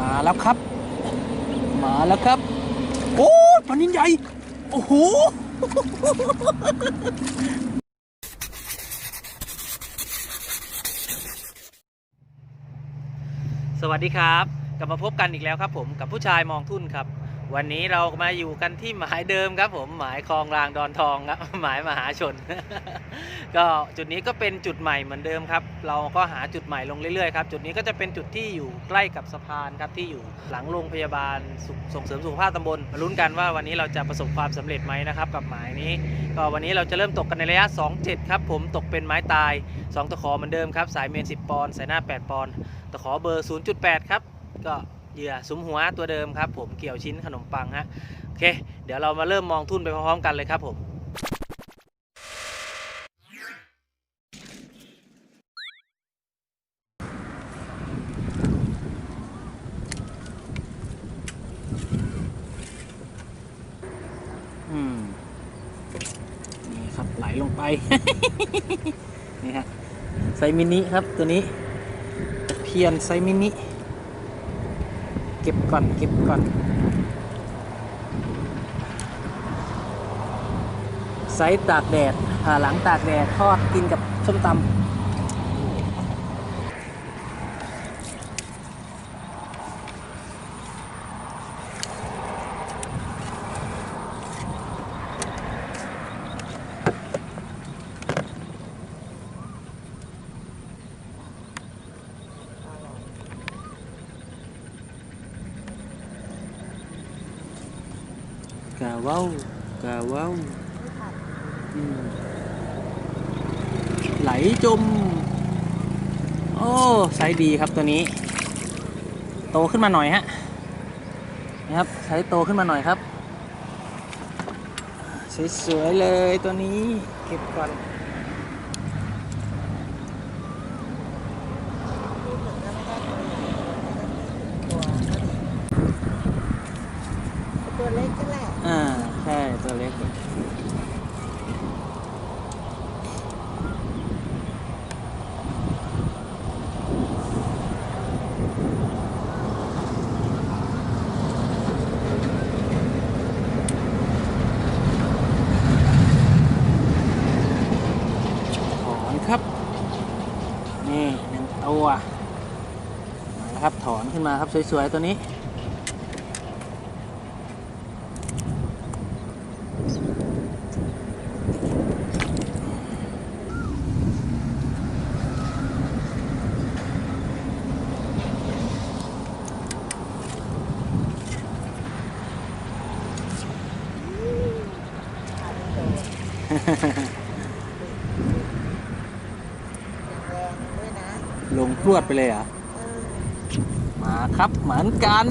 มาแล้วครับ มาแล้วครับ โอ้ปลานินใหญ่ โอ้โหสวัสดีครับ กลับมาพบกันอีกแล้วครับผมกับผู้ชายมองทุ่นครับ วันนี้เรามาอยู่กันที่หมายเดิมครับผมหมายคลองรางดอนทองครับหมายมหาชน ก็จุดนี้ก็เป็นจุดใหม่เหมือนเดิมครับ เราก็หาจุดใหม่ลงเรื่อยๆครับจุดนี้ก็จะเป็นจุดที่อยู่ใกล้กับสะพานครับที่อยู่หลังโรงพยาบาลสุส่งเสริมสุขภาพตำบลมาลุ้นกันว่าวันนี้เราจะประสบความสำเร็จไหมนะครับกับหมายนี้ก็วันนี้เราจะเริ่มตกกันในระยะ 27 ครับผมตกเป็นไม้ตาย 2 ตะขอเหมือนเดิมครับสายเมน 10 ปอนด์สายหน้า 8 ปอนด์ตะขอเบอร์ 0.8 ครับก็ เหยื่อซุ้มหัวตัวเดิมครับผมเกี่ยวชิ้นขนมปังฮะโอเค เดี๋ยวเรามาเริ่มมองทุ่นไปพร้อมๆกันเลยครับผมนี่ครับไหลลงไป นี่ฮะไซมินิครับตัวนี้เพียนไซมินิ เก็บก่อนเก็บก่อนไซส์ตากแดดผ่าหลังตากแดดทอดกินกับส้มตำ กาเว้ากาเว้าอืมไหลจม โอ้ไซส์ ดีครับตัวนี้ โตขึ้นมาหน่อยฮะนะครับใช้โตขึ้นมาหน่อยครับสวยๆเลยตัวนี้เก็บก่อน ตัวเล็กก็แหละ อ่า ใช่ตัวเล็ก ถอนครับ นี่หนึ่งตัวมาแล้วครับถอนขึ้นมาครับ สวย ๆ ตัวนี้แรงด้วยนะลงพรวดไปเลยเหรอะเออมา ครับ เหมือนกัน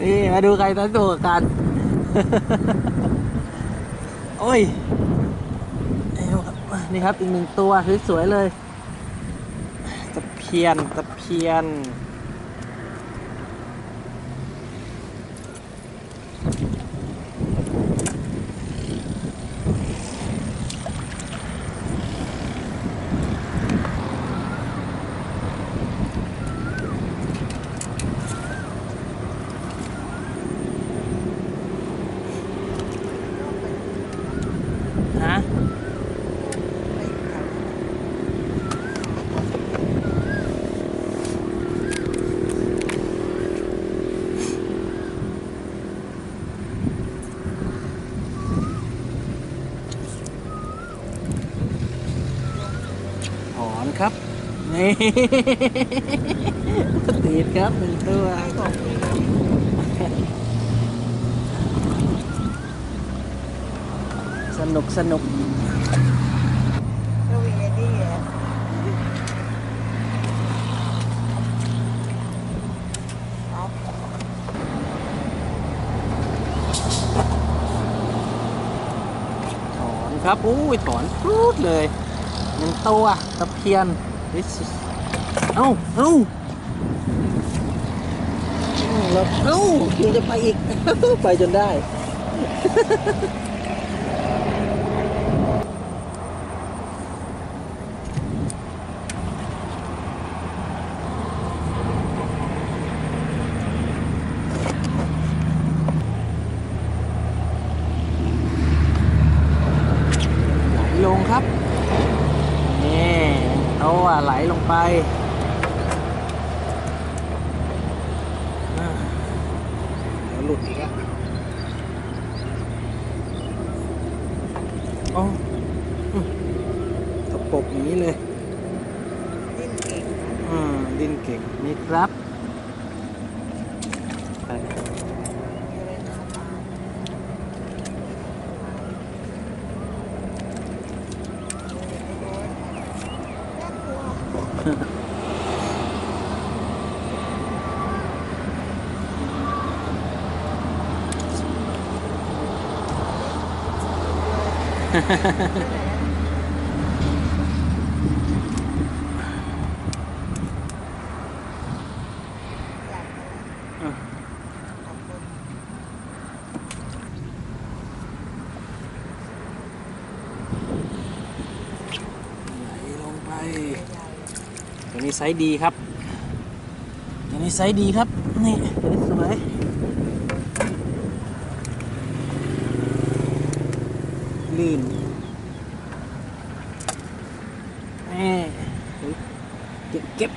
นี่มาดูใครตัวตัวกัน โอ้ยเอาครับนี่ครับอีกหนึ่งตัวสวยๆเลย ตะเพียน ตะเพียน ฮะ ไปแถวนั้นน่ะ ถอนครับ นี่ ติดครับหนึ่งตัวสนุกสนุกก็วีเดี้อะเอนครับ อุ้ยถอนพรูดเลยหนึ่งตัวตะเพียน This is เอ้าเอ้าอืมแล้วเอ้ายังจะไปอีก ไปจนได้ ถ อะไหลลงไปอ่าเดี๋ยวหลุดอีกแล้วอ๋ออืมตะปบอย่างนี้เลย ดิ้นเก่งนะ อืม ดินเก่งนี่ครับไป มีอะไรน่าตามโอ้ยน่ากลัว อยาก อะ ขอบคุณ ไหลลงไป ใหญ่ ตัวนี้ไซส์ดีครับ ตัวนี้ไซส์ดีครับ นี่ตัวนี้สวย ลื่นแม่เก็บเก็บ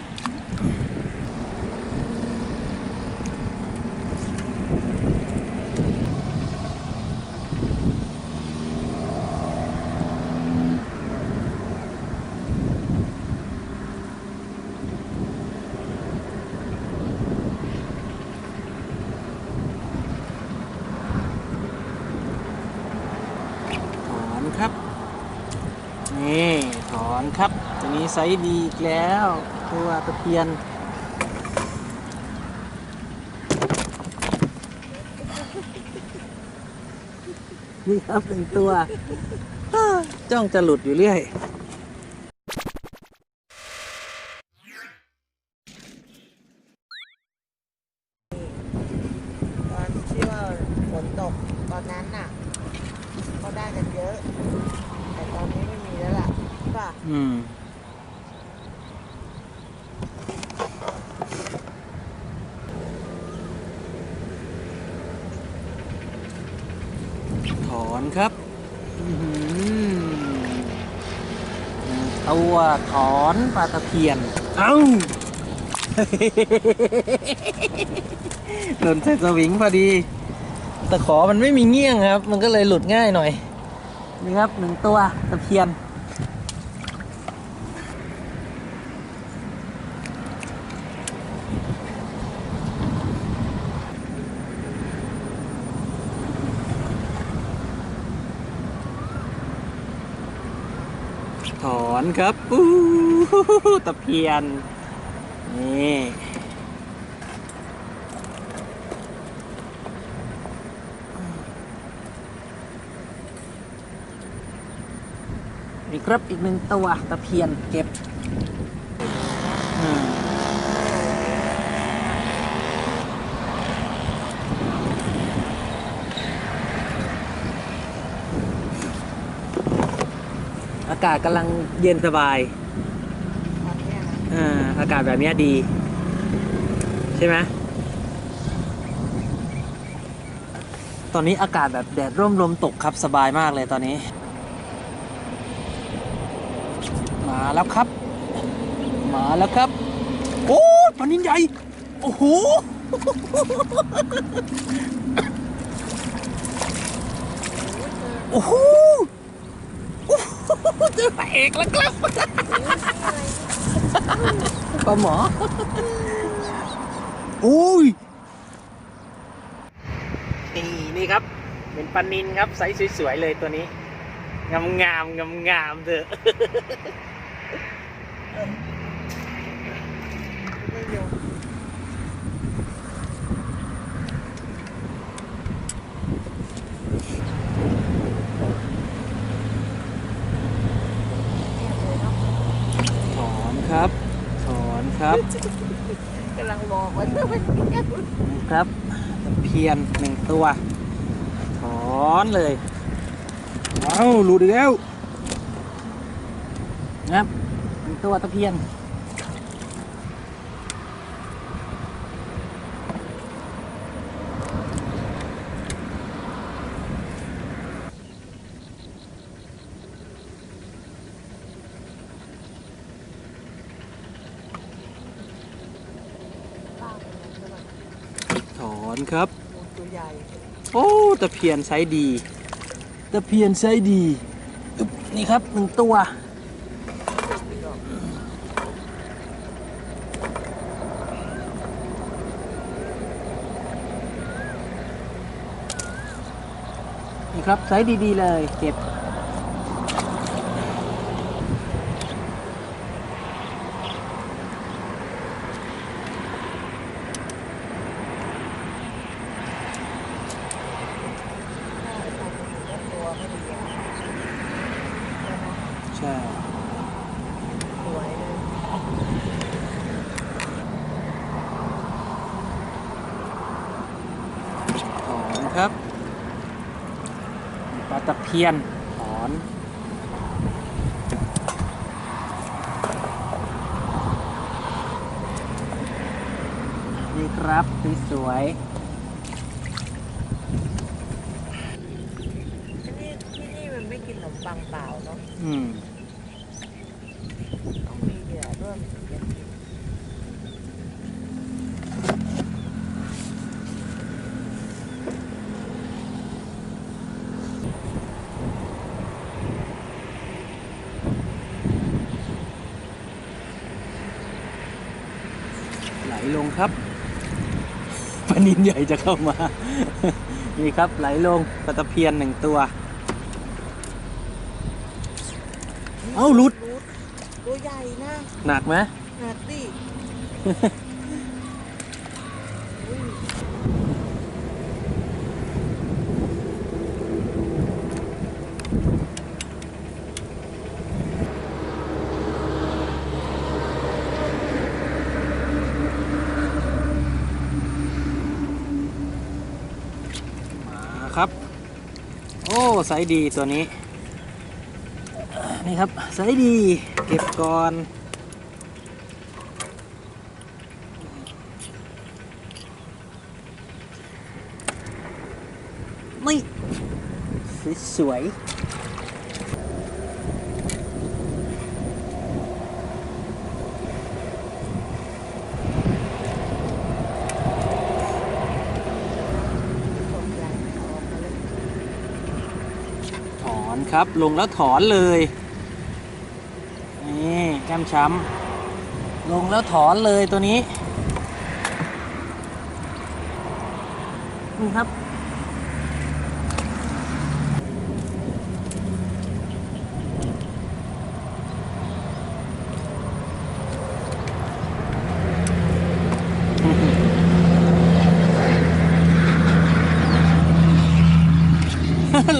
ถอนครับ นี่ ถอนครับ ใสดีอีกแล้ว ตัวตะเพียน นี่ครับหนึ่งตัว จ้องจะหลุดอยู่เรื่อย ตอนที่ว่าฝนตกตอนนั้นน่ะเขาได้กันเยอะ แต่ตอนนี้ไม่มีแล้วล่ะป่ะ อืม ถอนครับอื้อหือ ตัวถอนปลาตะเพียน เอ้าหล่นใส่สวิงพอดีตะขอมันไม่มีเงี้ยงครับ มันก็เลยหลุดง่ายหน่อย นี่ครับหนึ่งตัวตะเพียน อนครับอู้ตะเพียน นี่นี่ครับอีกหนึ่งตัวตะเพียนเก็บากาศกำลังเย็นสบายตอนเนี้ยนะอ่าอากาศแบบเนี้ยดี ใช่ไหมตอนนี้อากาศแบบแดดร่มลมตกครับสบายมากเลยตอนนี้ มาแล้วครับ มาแล้วครับ โอ้ยปลานินใหญ่ โอ้โหโอ้โหโอ้โห เจอพระเอกแล้วครับปลาหมออุ้ยนี่นี่ครับ เป็นปลานินครับไซส์สวยๆเลยตัวนี้ งามงามงามงามๆเถอะ รียนหนึ่งตัวถอนเลยว้าวหลุดอีกแล้วนะหนึ่งตัวตะเพียนอนครับ โอ้ตะเพียนไซส์ดี ตะเพียนไซส์ดีนี่ครับหนึ่งตัวนี่ครับไซส์ดีๆเลยเก็บ ตัวก็ดีอะใช่ไหม ใช่ สวยเลย ถอนครับ ปลาตะเพียนถอนนี่ครับสวยที่นี่ที่นี่มันไม่กินขนมปังเปล่าเนาะๆอืม ต้องมีเหยื่อด้วยมันถึงจะกิน ไหลลงครับปลา นินใหญ่จะเข้ามา นี่ครับไหลลงปลาตะเพียนหนึ่งตัว เอ้าหลุดรูดตัวใหญ่นะ หนักไหม หนักดิอุ้ย มาครับ โอ้ ไซส์ดีตัวนี้ นี่ครับ ไซส์ดี เก็บก่อนนี่สวยๆ ตกใหญ่ออกมาเลย ถอน ครับ ลงแล้วถอนเลยนี่แก้มช้ำลงแล้วถอนเลยตัวนี้นี่ครับ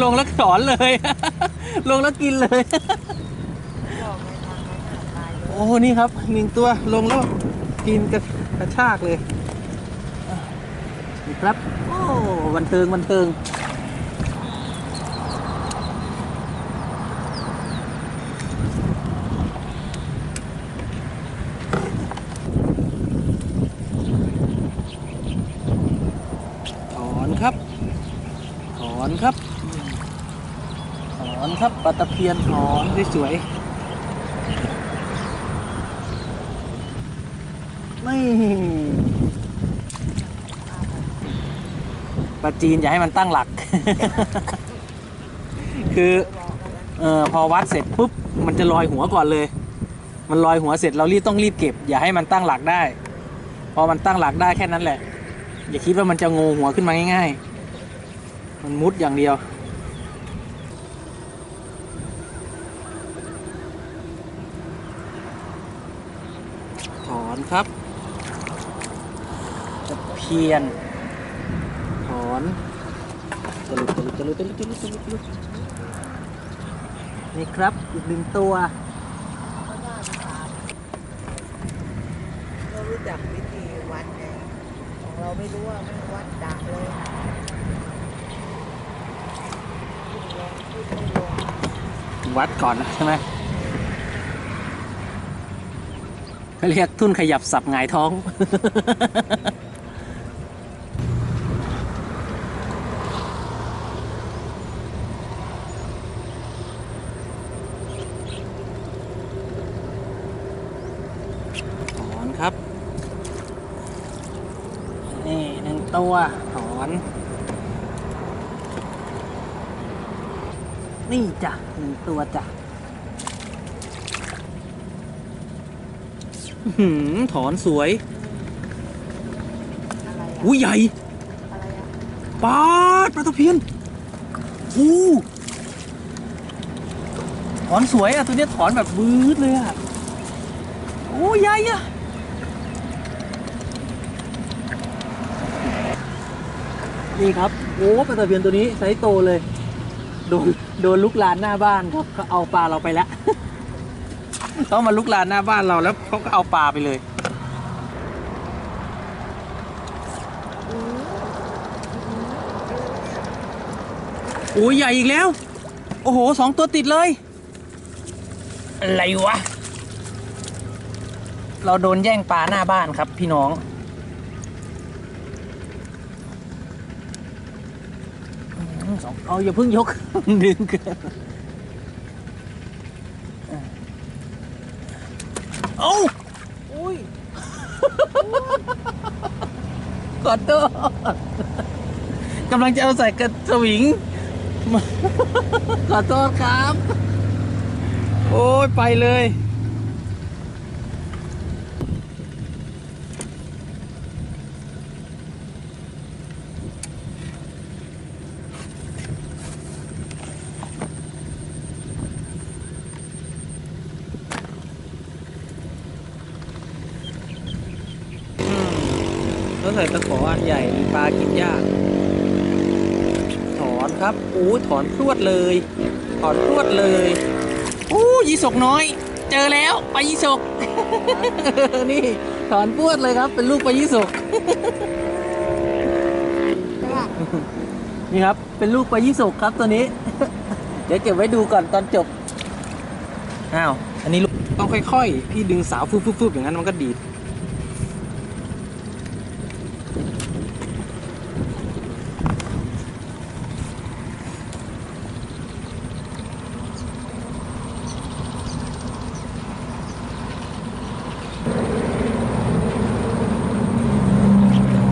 ลงแล้วถอนเลย ลงแล้วกินเลย โอ้นี่ครับหนึ่งตัวลงแล้วกินกระกระชากเลยดีครับ โอ้บันเทิงบันเทิง ถอนครับ ถอนครับ ถอน ครับปลาตะเพียนถอนสวยๆไม่ปลาจีนอย่าให้มันตั้งหลัก คือบอกกันนะเออพอวัดเสร็จปุ๊บมันจะลอยหัวก่อนเลย มันลอยหัวเสร็จเรารีบต้องรีบเก็บ อย่าให้มันตั้งหลักได้ พอมันตั้งหลักได้แค่นั้นแหละ อย่าคิดว่ามันจะงูหัวขึ้นมาง่ายๆ มันมุดอย่างเดียว ถอน ครับตะเพียนถอนจะลุดจะลุจะลุดจะลุจะลุจะลุดจะลุนี่ครับอีกหนึ่งตัวเรารู้จักวิธีวัดไงของเราไม่รู้ว่าไม่วัดดักเลยขึ้นลงขึ้นไม่ลงวัดก่อนนะใช่ไหม เรียกทุ่นขยับสับหงายท้อง ถอนครับ นี่หนึ่งตัว ถอน นี่จ้ะหนึ่งตัวจ้ะอื้อ หือถอนสวยอะไรอะอุ้ยใหญ่อะไรอะปาดปลาตะเพียนอู้ถอนสวยอะตัวเนี้ยถอนแบบวืดเลยอะโอ้ใหญ่อะนี่ครับโอ้ปลาตะเพียนตัวนี้ไซส์โตเลย โดนโดนลุกลานหน้าบ้านครับเขาเอาปลาเราไปแล้ว เขามาลุกลานหน้าบ้านเราแล้วเขาก็เอาปลาไปเลยโอ้ยใหญ่อีกแล้ว โอ้โหสองตัวติดเลย อะไรวะ เราโดนแย่งปลาหน้าบ้านครับพี่น้องอืมสองเอาอย่าเพิ่งยก ดึงเกิน เอาอุ้ยขอโทษกำลังจะเอาใส่กระสวิงมาขอโทษครับ โอ้ยไปเลย แล้วใส่ตะขออันใหญ่มีปลากินยาก ถอนครับโอ้ถอนพรวดเลย ถอนพรวดเลยโอ้ยีสกน้อย เจอแล้วปลายีสก นี่ ถอนพรวดเลยครับ เป็นลูกปลายีสก นี่ครับ เป็นลูกปลายีสกครับตัวนี้ เดี๋ยวเก็บไว้ดูก่อนตอนจบ อ้าว อันนี้ลูกต้องค่อยๆ พี่ดึงสาวฟุบๆๆอย่างนั้นมันก็ดีด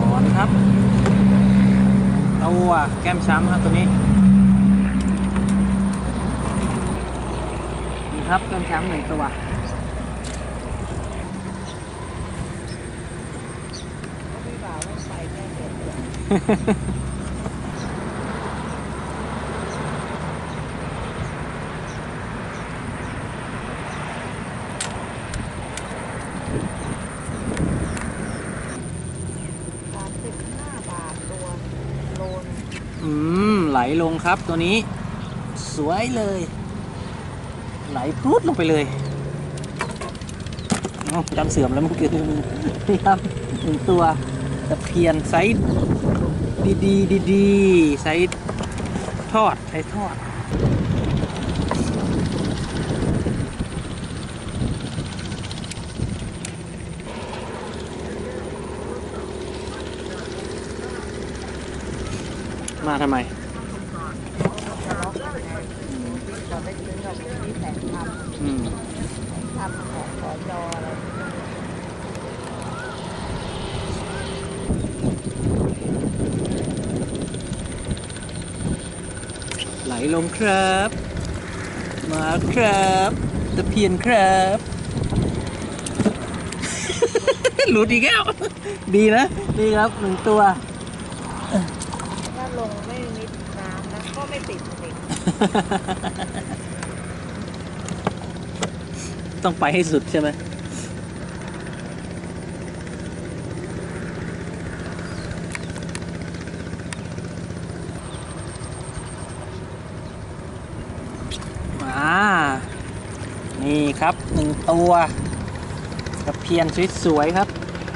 ถอนครับ ตัวแก้ มช้ำครับตัวนี้นี่ครับแก้มช้ำหนึ่งตัวพี่บ่าองไปแน่เด็ดสามสิบห้าบาทตัวโลนง อืม ไหลลง ครับตัวนี้สวยเลย ไหลพรุดลงไปเลยจำเสื่อมแล้วเมื่อกี้นี่ครับหนึ่งตัวตะเพียนไซส์ดีดีดีดีๆไซส์ทอดไซส์ทอดมาทำไม จะล็อกยังไงเราไปซื้อเราไปที่แสนทำ อืม ทำของขอยออะไร ไหลลงครับ มาครับตะเพียนครับหลุดอีกแล้วดีนะดีครับหนึ่งตัว ถ้าลงไม่มิดน้ำนะก็ไม่ติดติดต้องไปให้สุดใช่ไหมมานี่ ครับหนึ่งตัวตะเพียนสวยๆครับ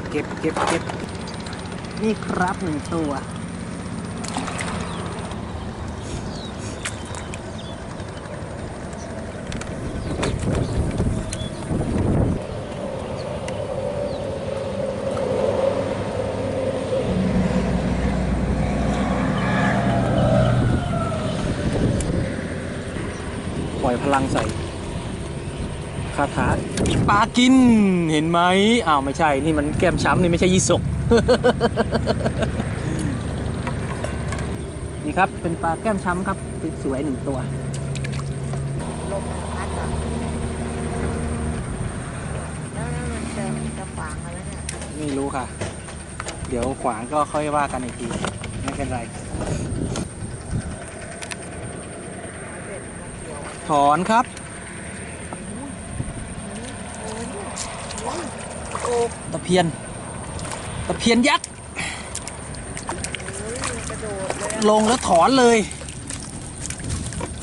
เก็บเก็บเก็บนี่ครับหนึ่งตัว ปล่อยพลังใส่ คาถาปลากินเห็นไหมอ้าวไม่ใช่นี่มันแก้มช้ำนี่ไม่ใช่ยี่สกนี่ครับเป็นปลาแก้มช้ำครับสวยๆหนึ่งตัวลมมันพัดอะแล้วแล้วมันจะจะฝังอะไรเนี่ยไม่รู้ค่ะ เดี๋ยวขวางก็ค่อยว่ากันอีกที ไม่เป็นไรเด็ดมาเกี่ยวถอนครับ โอ้ยโอ้ยโอ้ย ตะเพียน ตะเพียนยักษ์กระโดลงแล้วถอนเลย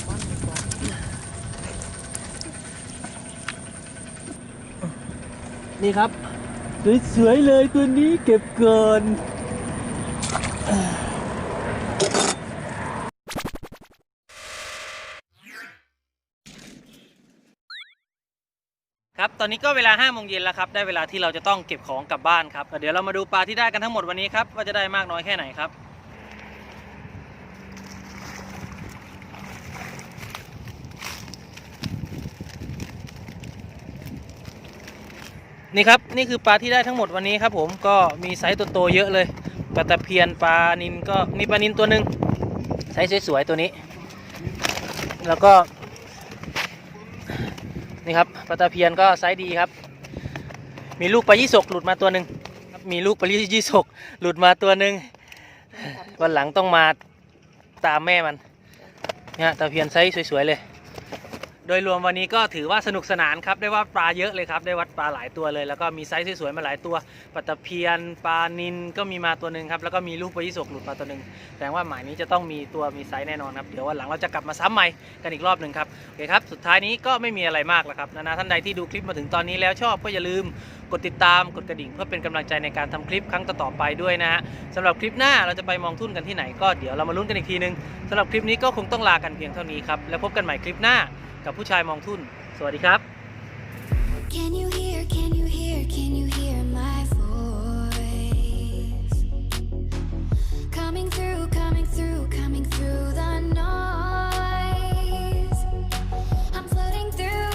มันดีกว่านี่ครับ สวยๆเลยตัวนี้เก็บเกิน อนนี้ก็เวลา5โมงเย็นแล้วครับ ได้เวลาที่เราจะต้องเก็บของกลับบ้านครับ เดี๋ยวเรามาดูปลาที่ได้กันทั้งหมดวันนี้ครับ ว่าจะได้มากน้อยแค่ไหนครับ นี่ครับ นี่คือปลาที่ได้ทั้งหมดวันนี้ครับผม ก็มีไซส์ตัวโตเยอะเลย ปลาตะเพียนปลานินก็มีปลานินตัวหนึ่งไซส์สวยๆตัวนี้ แล้วก็ นี่ครับปลาตะเพียนก็ไซส์ดีครับ มีลูกปลายี่สกหลุดมาตัวหนึ่งมีลูกปลายี่สกหลุดมาตัวหนึ่งวันหลังต้องมาตามแม่มันเนี่ยตะเพียนไซส์สวยๆเลย โดยรวมวันนี้ก็ถือว่าสนุกสนานครับได้ว่าปลาเยอะเลยครับได้วัดปลาหลายตัวเลย แล้วก็มีไซส์สวยๆมาหลายตัวปลาตะเพียนปลานินก็มีมาตัวหนึ่งครับแล้วก็มีลูกปลายี่สกหลุดมาตัวหนึ่งแสดงว่าหมายนี้จะต้องมีตัวมีไซส์แน่นอนครับเดี๋ยววันหลังเราจะกลับมาซ้ำใหม่กันอีกรอบหนึ่งครับโอเคครับสุดท้ายนี้ก็ไม่มีอะไรมากแล้วครับนานาท่านใดที่ดูคลิปมาถึงตอนนี้แล้วชอบก็อย่าลืมกดติดตามกดกระดิ่งเพื่อเป็นกำลังใจในการทำคลิปครั้งต่อๆไปด้วยนะฮะสำหรับคลิปหน้าเราจะไปมองทุ่นกันที่ไหนก็เดี๋ยวเรามาลุ้นกันอีกทีนึงสำหรับคลิปนี้ก็คงต้องลากันเพียงเท่านี้ครับแล้วพบกันใหม่คลิปหน้า กับผู้ชายมองทุ่น สวัสดีครับ